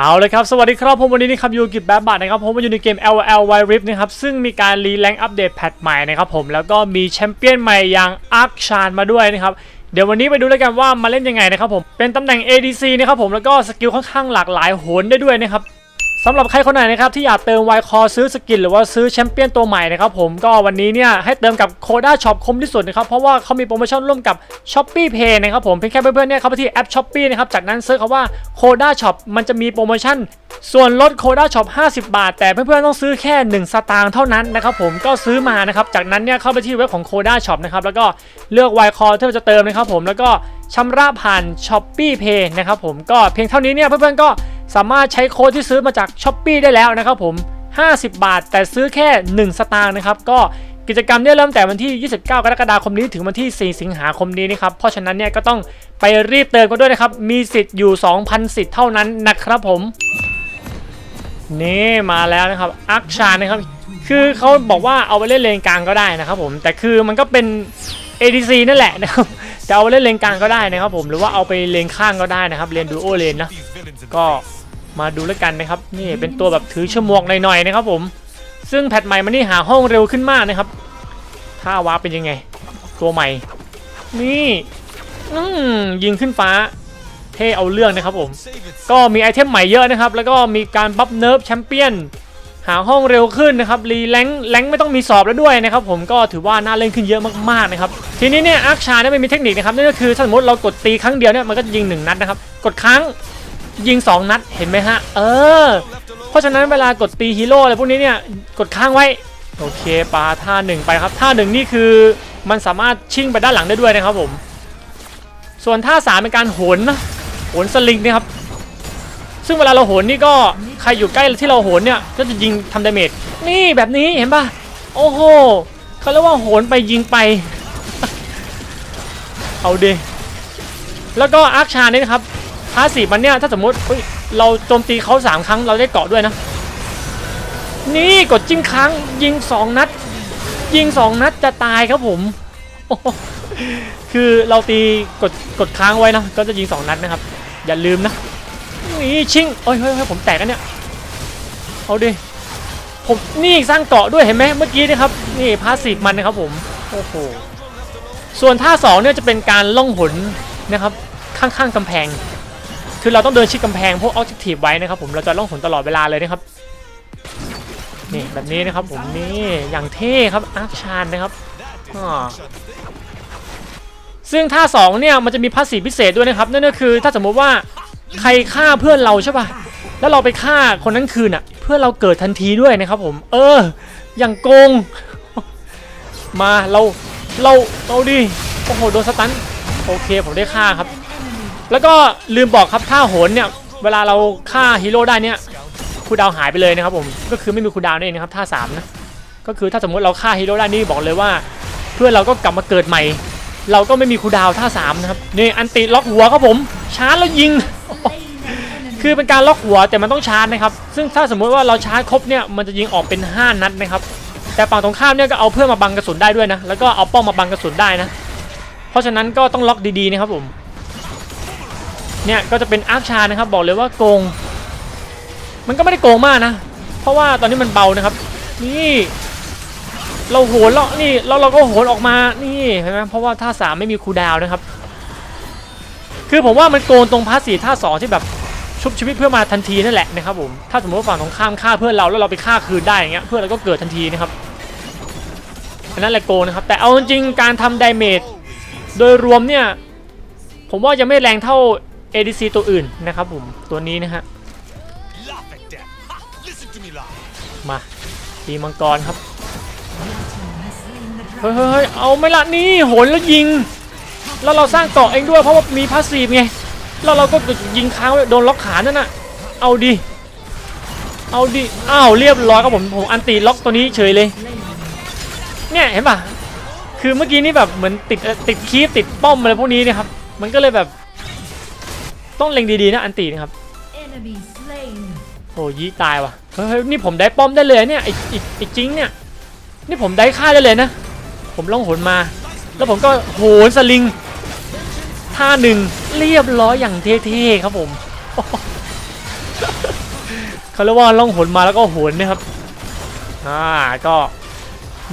เอาเลยครับ สวัสดีครับ ผมวันนี้นี่ครับยูกิบแบบบัตนะครับ ผมมาอยู่ในเกม LL w i Rift นะครับ ซึ่งมีการรีแลงอัปเดตแพทใหม่นะครับผม แล้วก็มีแชมเปี้ยนใหม่อย่างอาร์คชานมาด้วยนะครับ เดี๋ยววันนี้ไปดูแล้วกันว่ามาเล่นยังไงนะครับผม เป็นตำแหน่ง ADC นะครับผม แล้วก็สกิลค่อนข้างหลากหลายโหนได้ด้วยนะครับ สำหรับใครคนไหนนะครับที่อยากเติมไวคอซื้อสกินหรือว่าซื้อแชมเปี้ยนตัวใหม่นะครับผมก็วันนี้เนี่ยให้เติมกับโคด้าช็อปคมที่สุดนะครับเพราะว่าเขามีโปรโมชั่นร่วมกับ s h o p e e Pay นะครับผมเพียงแค่เพื่อนๆเนี่ยเข้าไปที่แอป s h o p e e นะครับจากนั้นเซิร์ชคำว่าโคด้าช็อปมันจะมีโปรโมชั่น ส่วนลดโคด้าช็อป50 บาท แต่เพื่อนๆต้องซื้อแค่ 1 สตางค์เท่านั้นนะครับผมก็ซื้อมานะครับจากนั้นเนี่ยเข้าไปที่เว็บของโคด้าช็อปนะครับแล้วก็เลือกไวคอที่เราจะเติมนะครับผมแล้วก็ชำระผ่าน s h o p e e Pay นะครับผมก็เพียงเท่านี้เนี่ยเพื่อนๆก็ สามารถใช้โค้ดที่ซื้อมาจาก s h o p e e ได้แล้วนะครับผม 50 บาท แต่ซื้อแค่ 1 สตางค์นะครับ ก็กิจกรรมเนี่ยเริ่มแต่วันที่ 29 กรกฎาคมนี้ถึงวันที่ 4 สิงหาคมนี้นะครับ เพราะฉะนั้นเนี่ยก็ต้องไปรีบเติมกันด้วยนะครับ มีสิทธิ์อยู่ 2,000 สิทธิ์เท่านั้นนะครับผม นี่มาแล้วนะครับ อักชานะครับ คือเขาบอกว่าเอาไปเล่นเลนกลางก็ได้นะครับผม แต่คือมันก็เป็น ADC นั่นแหละนะครับแต่เอาไปเล่นเลนกลางก็ได้นะครับผม หรือว่าเอาไปเลนข้างก็ได้นะครับ เลนดูโอเลนนะ ก็ มาดูแล้วกันนะครับ นี่เป็นตัวแบบถือชั่วโมงหน่อยๆนะครับผม ซึ่งแพทใหม่มันนี่หาห้องเร็วขึ้นมากนะครับถ้าวาร์ปเป็นยังไง ตัวใหม่ นี่อืมยิงขึ้นฟ้า เท่เอาเรื่องนะครับผม ก็มีไอเทมใหม่เยอะนะครับ แล้วก็มีการบัฟเนิร์ฟแชมเปี้ยนหาห้องเร็วขึ้นนะครับรีแลงแลงไม่ต้องมีสอบแล้วด้วยนะครับผมก็ถือว่าน่าเล่นขึ้นเยอะมากๆนะครับทีนี้เนี่ยอาร์คชาเนี่ยมันมีเทคนิคนะครับนั่นก็คือถ้าสมมติเรากดตีครั้งเดียวเนี่ยมันก็จะยิงหนึ่งนัดนะครับกดครั้ง ยิงสองนัดเห็นไหมฮะ เออ เพราะฉะนั้นเวลากดตีฮีโร่อะไรพวกนี้เนี่ยกดค้างไว้ โอเคปาท่าหนึ่งไปครับ ท่าหนึ่งนี่คือมันสามารถชิ่งไปด้านหลังได้ด้วยนะครับผม ส่วนท่าสามเป็นการโหนนะโหนสลิงนะครับ ซึ่งเวลาเราโหนนี่ก็ใครอยู่ใกล้ที่เราโหนเนี่ยก็จะยิงทำดาเมจนี่แบบนี้เห็นปะโอ้โหเขาเรียกว่าโหนไปยิงไป เอาดิแล้วก็อาร์คชาเนี่ยนะครับ พาสีมันเนี่ยถ้าสมมติเราโจมตีเขาสามครั้งเราได้เกาะด้วยนะ นี่กดจิ้มค้างยิงสองนัด ยิงสองนัดจะตายครับผม คือเราตีกดกดค้างไว้นะก็จะยิงสองนัดนะครับ อย่าลืมนะนี่ชิงโอ้ยเฮ้ยเฮ้ยผมแตกแล้วเนี่ยเอาดิผมนี่สร้างเกาะด้วยเห็นไหมเมื่อกี้นะครับนี่พาสีมันนะครับผมโอ้โหส่วนท่าสองเนี่ยจะเป็นการล่องหนนะครับข้างๆกำแพง คือเราต้องเดินชิดกำแพงพวกออบเจกตีฟไว้นะครับผมเราจะล่องหนตลอดเวลาเลยนะครับนี่แบบนี้นะครับผมนี่อย่างเท่ครับอาร์คชานนะครับซึ่งท่าสองเนี่ยมันจะมีพาสซีฟพิเศษด้วยนะครับนั่นก็คือถ้าสมมุติว่าใครฆ่าเพื่อนเราใช่ป่ะแล้วเราไปฆ่าคนนั้นคืนอะ เพื่อนเราเกิดทันทีด้วยนะครับผม เออ อย่างโกง มาเราเราเอาดิโอ้โหโดนสตันโอเคผมได้ฆ่าครับ แล้วก็ลืมบอกครับท่าโหนเนี่ยเวลาเราฆ่าฮีโร่ได้เนี่ยคูดาวหายไปเลยนะครับผมก็คือไม่มีคูดาวนั่นเองนะครับท่าสามนะก็คือถ้าสมมติเราฆ่าฮีโร่ได้นี่บอกเลยว่า เพื่อนเราก็กลับมาเกิดใหม่ เราก็ไม่มีคูดาวท่าสามนะครับนี่อันติล็อกหัวครับผมชาร์จแล้วยิง คือเป็นการล็อกหัวแต่มันต้องชาร์จนะครับ ซึ่งถ้าสมมุติว่าเราชาร์จครบเนี่ยมันจะยิงออกเป็น 5 นัดนะครับแต่ฝั่งตรงข้ามเนี่ยก็เอาเพื่อนมาบังกระสุนได้ด้วยนะแล้วก็เอาป้อมมาบังกระสุนได้นะ เพราะฉะนั้นก็ต้องล็อกดีๆนะครับผม เนี่ยก็จะเป็นอาร์คชานะครับบอกเลยว่าโกง มันก็ไม่ได้โกงมากนะ เพราะว่าตอนนี้มันเบานะครับ นี่เราโหนแล้วนี่เราเราก็โหนออกมานี่เห็นไหมเพราะว่าท่าสามไม่มีคูดาวนะครับ คือผมว่ามันโกงตรงพาร์ตสซีฟท่าสองที่แบบชุบชีวิตเพื่อนมาทันทีนั่นแหละนะครับผมถ้าสมมติว่าฝั่งตรงข้ามฆ่าเพื่อนเราแล้วเราไปฆ่าคืนได้อย่างเงี้ยเพื่อนเราก็เกิดทันทีนะครับอันนั้นแหละโกงนะครับ แต่เอาจริงการทำดาเมจโดยรวมเนี่ยผมว่ายังไม่แรงเท่า ADC ตัวอื่นนะครับผมตัวนี้นะฮะ Laugh at that. Ha! Listen to me laugh. มาตีมังกรครับเฮ้ยเฮ้ยเฮ้ยเอาไม่ละนี่โหนแล้วยิง แล้วเราสร้างเกาะเองด้วยเพราะว่ามีพาสซีฟไงแล้วเราก็ยิงค้างไว้โดนล็อกขานั่นน่ะเอาดิเอาดิอ้าวเรียบร้อยครับผมผมอันตีล็อกตัวนี้เฉยเลยเนี่ยเห็นป่ะคือเมื่อกี้นี่แบบเหมือนติดเอ่อติดคีฟติดป้อมอะไรพวกนี้เนะครับ มันก็เลยแบบ ต้องเล็งดีๆนะอันตีนะครับ Enemy slain. โอ้ยีตายว่ะเฮ้ยเฮ้ยนี่ผมได้ป้อมได้เลยเนี่ยไอ้ไอ้ไอ้จริงเนี่ยนี่ผมได้ฆ่าได้เลยนะ ผมล่องหนมา แล้วผมก็โหนสลิงท่าหนึ่งเรียบร้อยอย่างเท่ๆครับผมเขาเรียกว่าล่องหนมาแล้วก็โหนนะครับอ่าก็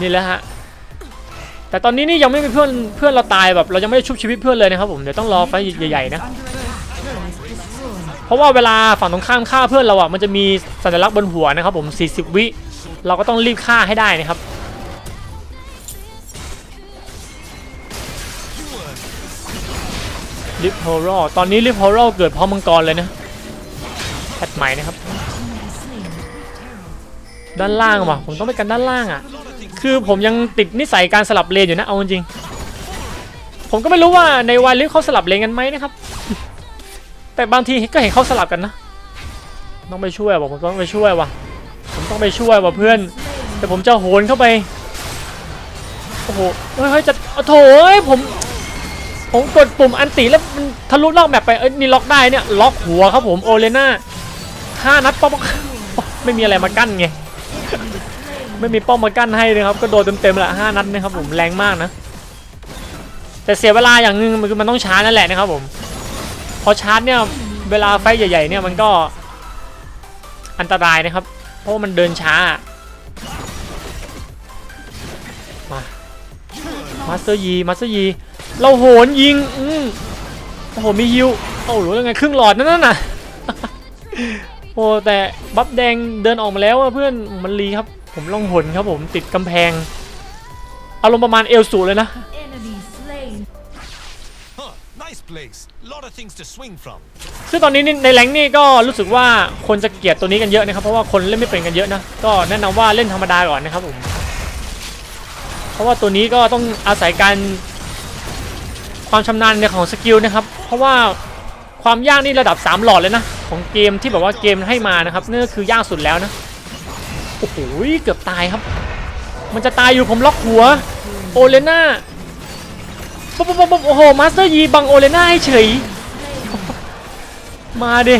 นี่แหละฮะแต่ตอนนี้นี่ยังไม่มีเพื่อนเพื่อนเราตายแบบเรายังไม่ได้ชุบชีวิตเพื่อนเลยนะครับผมเดี๋ยวต้องรอไฟต์ใหญ่ๆนะ เพราะว่าเวลาฝั่งตรงข้ามฆ่าเพื่อนเราอะมันจะมีสัญลักษณ์บนหัวนะครับผม 40 วิเราก็ต้องรีบฆ่าให้ได้นะครับลิฟโฮโรตอนนี้ลิฟโฮโรเกิดพร้อมมังกรเลยนะแพทใหม่นะครับ ด้านล่างว่ะ ผมต้องไปกันด้านล่างอะ คือผมยังติดนิสัยการสลับเลนอยู่นะเอาจริง ผมก็ไม่รู้ว่าในวายลิฟเขาสลับเลนกันไหมนะครับ แต่บางทีก็เห็นเขาสลับกันนะ ต้องไปช่วยว่ะผมต้องไปช่วยว่ะ ผมต้องไปช่วยว่ะเพื่อน แต่ผมจะโหนเข้าไป โอ้โห เฮ้ยจะโอ้โถยผม ผมกดปุ่มอันติแล้วมันทะลุล็อกแบบไป เอ้ยนี่ล็อกได้เนี่ย ล็อกหัวครับผมโอเลน่าห้านัดป๊อกป๊อกป๊อกไม่มีอะไรมากั้นไง ไม่มีป้อมมากั้นให้เลยครับก็โดนเต็มๆละห้านัดนะครับผมแรงมากนะ แต่เสียเวลาอย่างหนึงมันคือมันต้องช้านั่นแหละนะครับผม พอชาร์จเนี่ย เวลาไฟใหญ่ๆเนี่ยมันก็อันตรายนะครับ เพราะมันเดินช้า มามาสเตอร์ยีมาสเตอร์ยี เราโหนยิง อืมโอ้โหมีฮิวโอ้โหยังไงครึ่งหลอดนั่นน่ะโอ้แต่บัฟแดงเดินออกมาแล้วเพื่อนมันรีครับ ผมลองหนครับผมติดกำแพง อารมณ์ประมาณเอลสูเลยนะ ซึ่งตอนนี้ในแรงนี่ก็รู้สึกว่าคนจะเกลียดตัวนี้กันเยอะนะครับ เพราะว่าคนเล่นไม่เป็นกันเยอะนะ ก็แนะนำว่าเล่นธรรมดาก่อนนะครับผม เพราะว่าตัวนี้ก็ต้องอาศัยการความชำนาญในของสกิลนะครับ เพราะว่าความยากนี่ระดับ 3 หลอดเลยนะ ของเกมที่แบบว่าเกมให้มานะครับนี่ก็คือยากสุดแล้วนะ โอ้โหเกือบตายครับ มันจะตายอยู่ผมล็อกหัว โอเลน่า ปุ๊บปุ๊บปุ๊บโอ้โหมาสเตอร์ยีบังโอเลน่าให้เฉย มาดิ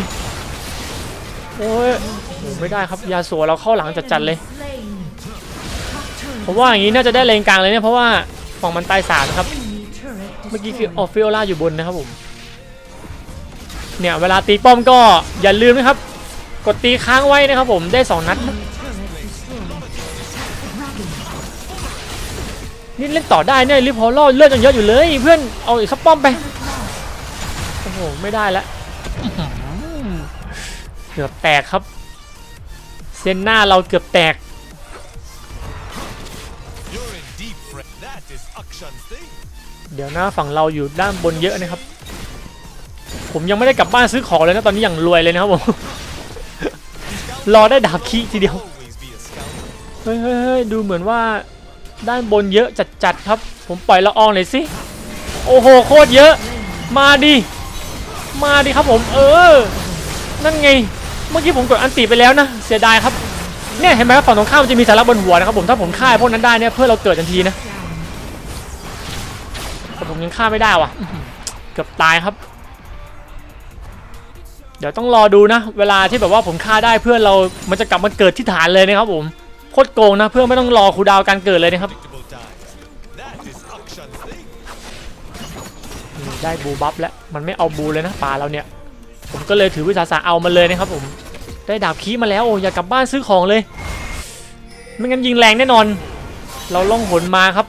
โอ้ยไม่ได้ครับยาสัวเราเข้าหลังจัดๆเลยผมว่าอย่างนี้น่าจะได้เลนกลางเลยเนี่ยเพราะว่าฝั่งมันตายสามนะครับ เมื่อกี้คือออฟฟิโอล่าอยู่บนนะครับผมเนี่ยเวลาตีป้อมก็อย่าลืมนะครับ กดตีค้างไว้นะครับผมได้ 2 นัด นี่เล่นต่อได้เนี่ยริพอลล่อเลือดยังเยอะอยู่เลยเพื่อนเอาอีกสักป้อมไปโอ้โหไม่ได้แล้วเกือบแตกครับ เซนหน้าเราเกือบแตกเดี๋ยวหนะฝั่งเราอยู่ด้านบนเยอะนะครับ ผมยังไม่ได้กลับบ้านซื้อของเลยนะตอนนี้อย่างรวยเลยนะครับผม รอได้ดาบคีทีเดียว เฮ้ยเฮ้ยเฮ้ยดูเหมือนว่า ด้านบนเยอะจัดๆครับ ผมปล่อยละอองหน่อยสิ โอ้โหโคตรเยอะ มาดิ มาดิครับผม เออ นั่นไง เมื่อกี้ผมกดอันติไปแล้วนะ เสียดายครับ เนี่ยเห็นไหมครับฝั่งตรงข้ามมันจะมีสาระบนหัวนะครับผม ถ้าผมฆ่าพวกนั้นได้เนี่ยเพื่อเราเกิดทันทีนะ แต่ผมยังฆ่าไม่ได้ว่ะ เกือบตายครับ เดี๋ยวต้องรอดูนะ เวลาที่แบบว่าผมฆ่าได้เพื่อเรา มันจะกลับมาเกิดที่ฐานเลยนะครับผม คตรโกงนะเพื่อไม่ต้องรอคูดาวการเกิดเลยนะครับได้บูบัฟแล้วมันไม่เอาบูเลยนะป่าเราเนี่ย ผมก็เลยถือวิสาสะเอามาเลยนะครับผมได้ดาบคีมาแล้วโอ้อยากกลับบ้านซื้อของเลย ไม่งั้นยิงแรงแน่นอน เราล่องหนมาครับ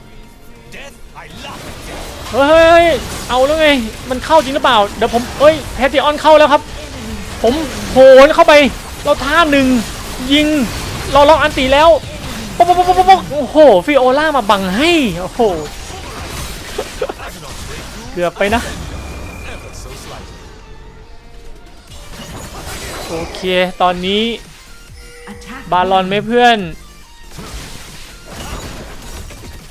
เฮ้ยเฮ้ยเอาแล้วไงมันเข้าจริงหรือเปล่าเดี๋ยวผมเอ้ยแพตติออนเข้าแล้วครับ ผมโหนเข้าไปเราท่าหนึ่งยิง เราล็อกอันตีแล้วป๊อกป๊อกป๊อกป๊อกป๊อกโอ้โหฟิโอล่ามาบังให้โอ้โหเกือบไปนะโอเค ตอนนี้ บาลอนไหมเพื่อน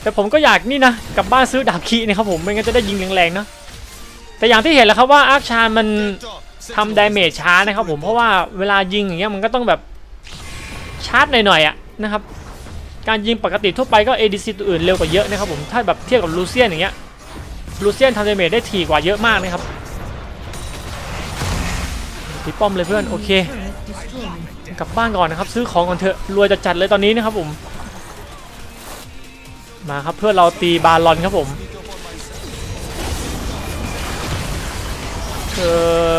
แต่ผมก็อยากนี่นะกลับบ้านซื้อดาบคีนะครับผมไม่งั้นจะได้ยิงแรงๆนะ แต่อย่างที่เห็นแล้วครับว่าอาร์คชานมันทำดาเมจช้านะครับผมเพราะว่าเวลายิงอย่างเงี้ยมันก็ต้องแบบ ชาร์จหน่อยๆอะนะครับการยิงปกติทั่วไปก็ ADC ตัวอื่นเร็วกว่าเยอะนะครับผมถ้าแบบเทียบกับลูเซียนอย่างเงี้ยลูเซียนทำดเมจได้ถี่กว่าเยอะมากนะครับตีป้อมเลยเพื่อนโอเคกลับบ้านก่อนนะครับ ซื้อของก่อนเถอะรวยจะจัดเลยตอนนี้นะครับผมมาครับเพื่อนเราตีบาลอนครับผมเออ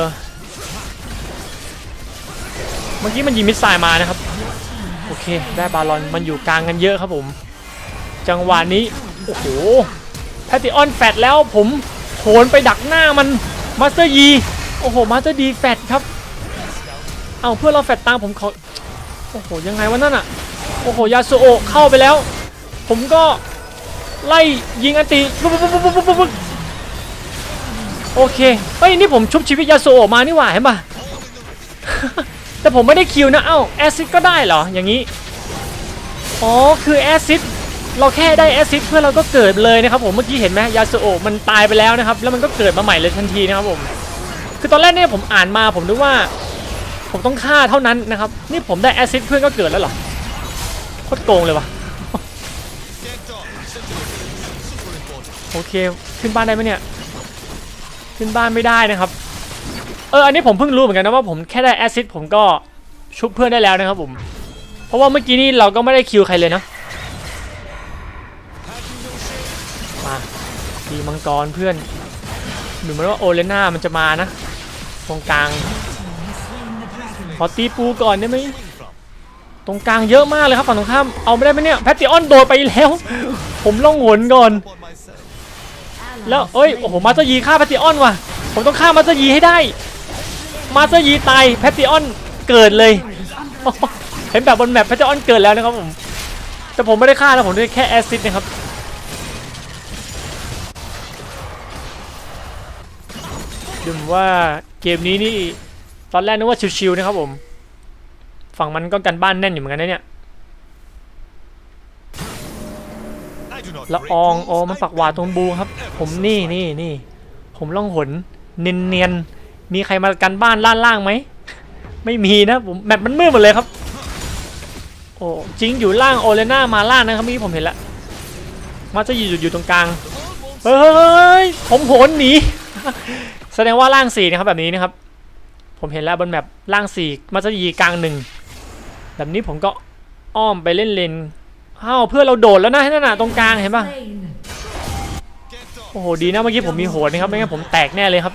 มมื่อกี้มันยิงมิสไซล์มานะครับ เค ได้บาลอนมันอยู่กลางกันเยอะครับผม จังหวะนี้ โอ้โหแพตติออนแฟดแล้วผมโหนไปดักหน้ามันมาสเตอร์ยีโอ้โหมาสเตอร์ดีแฟดครับ เอาเพื่อเราแฟดตามผมเขาโอ้โหยังไงวะนั่นอะ โอ้โหยาสุโอเข้าไปแล้ว ผมก็ไล่ยิงอันติปุ๊บปุ๊บปุ๊บปุ๊บปุ๊บปุ๊บโอเคเฮ้ยนี่ผมชุบชีวิตยาสุโอมานี่หว่าเห็นปะ แต่ผมไม่ได้คิวนะ เอ้าแอซิดก็ได้เหรอ อย่างนี้ อ๋อ คือแอซิดเราแค่ได้แอซิดเพื่อเราก็เกิดเลยนะครับผม เมื่อกี้เห็นไหมยาสุโอมันตายไปแล้วนะครับ แล้วมันก็เกิดมาใหม่เลยทันทีนะครับผม คือตอนแรกเนี่ยผมอ่านมาผมนึกว่า ผมต้องฆ่าเท่านั้นนะครับ นี่ผมได้แอซิดเพื่อนก็เกิดแล้วเหรอ โคตรโกงเลยวะโอเค ขึ้นบ้านได้ไหมเนี่ย ขึ้นบ้านไม่ได้นะครับ เอออันนี้ผมเพิ่งรู้เหมือนกันนะว่าผมแค่ได้แอซิดผมก็ชุบเพื่อนได้แล้วนะครับผม เพราะว่าเมื่อกี้นี่เราก็ไม่ได้คิวใครเลยนะมาตีมังกรเพื่อนดูเหมือนว่าโอเลน่ามันจะมานะตรงกลางขอตีปูก่อนได้ไหมตรงกลางเยอะมากเลยครับฝั่งตรงข้ามเอาไม่ได้ไหมเนี่ยแพตติออนโดดไปแล้ว ผมล่องหนก่อน แล้วเอ้ยโอ้โหมาสเตอร์ยีฆ่าแพตติออนว่ะผมต้องฆ่ามาสเตอร์ยีให้ได้ มาสเตอร์ยีตายแพตติออนเกิดเลย เห็นแบบบนแมปแพตติออนเกิดแล้วนะครับผม แต่ผมไม่ได้ฆ่านะผมได้แค่แอซิดนะครับดูว่าเกมนี้นี่ตอนแรกนึกว่าชิวๆนะครับผม ฝั่งมันก็กันบ้านแน่นอยู่เหมือนกันนะเนี่ยละอองโอมันปักหวาดตรงบูครับ ผมนี่นี่นี่ผมล่องหนเนียนเนียนๆ มีใครมากันบ้านล่านล่างไหม ไม่มีนะผมแมปมันมืดหมดเลยครับ โอ้จริงอยู่ล่างโอเลน่ามาล่างนะครับเมื่อกี้ผมเห็นล้วมาจะอยู่อยู่ตรงกลาง เฮ้ยผมโหนหนี แสดงว่าล่างสี่นะครับแบบนี้นะครับ ผมเห็นแล้วบนแมปล่างสี่มาจะยีกลางหนึ่งแบบนี้ผมก็อ้อมไปเล่นเลนอ้าวเพื่อเราโดดแล้วนะนั่นน่ะตรงกลางเห็นปะโอ้โหดีนะเมื่อกี้ผมมีโหดนะครับไม่งั้นผมแตกแน่เลยครับ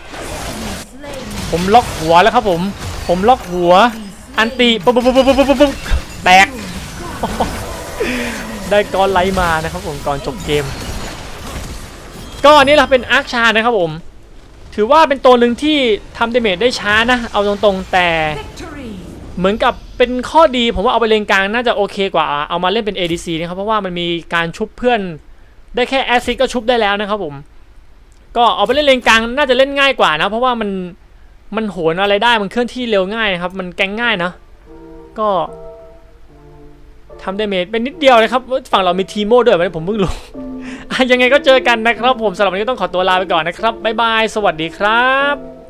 ผมล็อกหัวแล้วครับผม ผมล็อกหัว อันตีปุ๊บปุ๊บปุ๊บปุ๊บปุ๊บแตก ได้กอนไลมานะครับผมก่อนจบเกม ก็อันนี้เราเป็นอาร์คชานะครับผม ถือว่าเป็นตัวหนึ่งที่ทำเดเมจได้ช้านะ เอาตรงๆ แต่เหมือนกับเป็นข้อดีผมว่าเอาไปเลนกลางน่าจะโอเคกว่าเอามาเล่นเป็น ADC นะครับเพราะว่ามันมีการชุบเพื่อน ได้แค่แอซิดก็ชุบได้แล้วนะครับผม ก็เอาไปเล่นเลนกลางน่าจะเล่นง่ายกว่านะ เพราะว่ามัน มันโหนอะไรได้มันเคลื่อนที่เร็วง่ายนะครับ มันแกงง่ายนะ ก็ทำได้เมจเป็นนิดเดียวนะครับ ฝั่งเรามีทีโมด้วยวันนี้ผมเพิ่งรู้ยังไงก็เจอกันนะครับ ผมสำหรับวันนี้ก็ต้องขอตัวลาไปก่อนนะครับบ๊ายบายสวัสดีครับ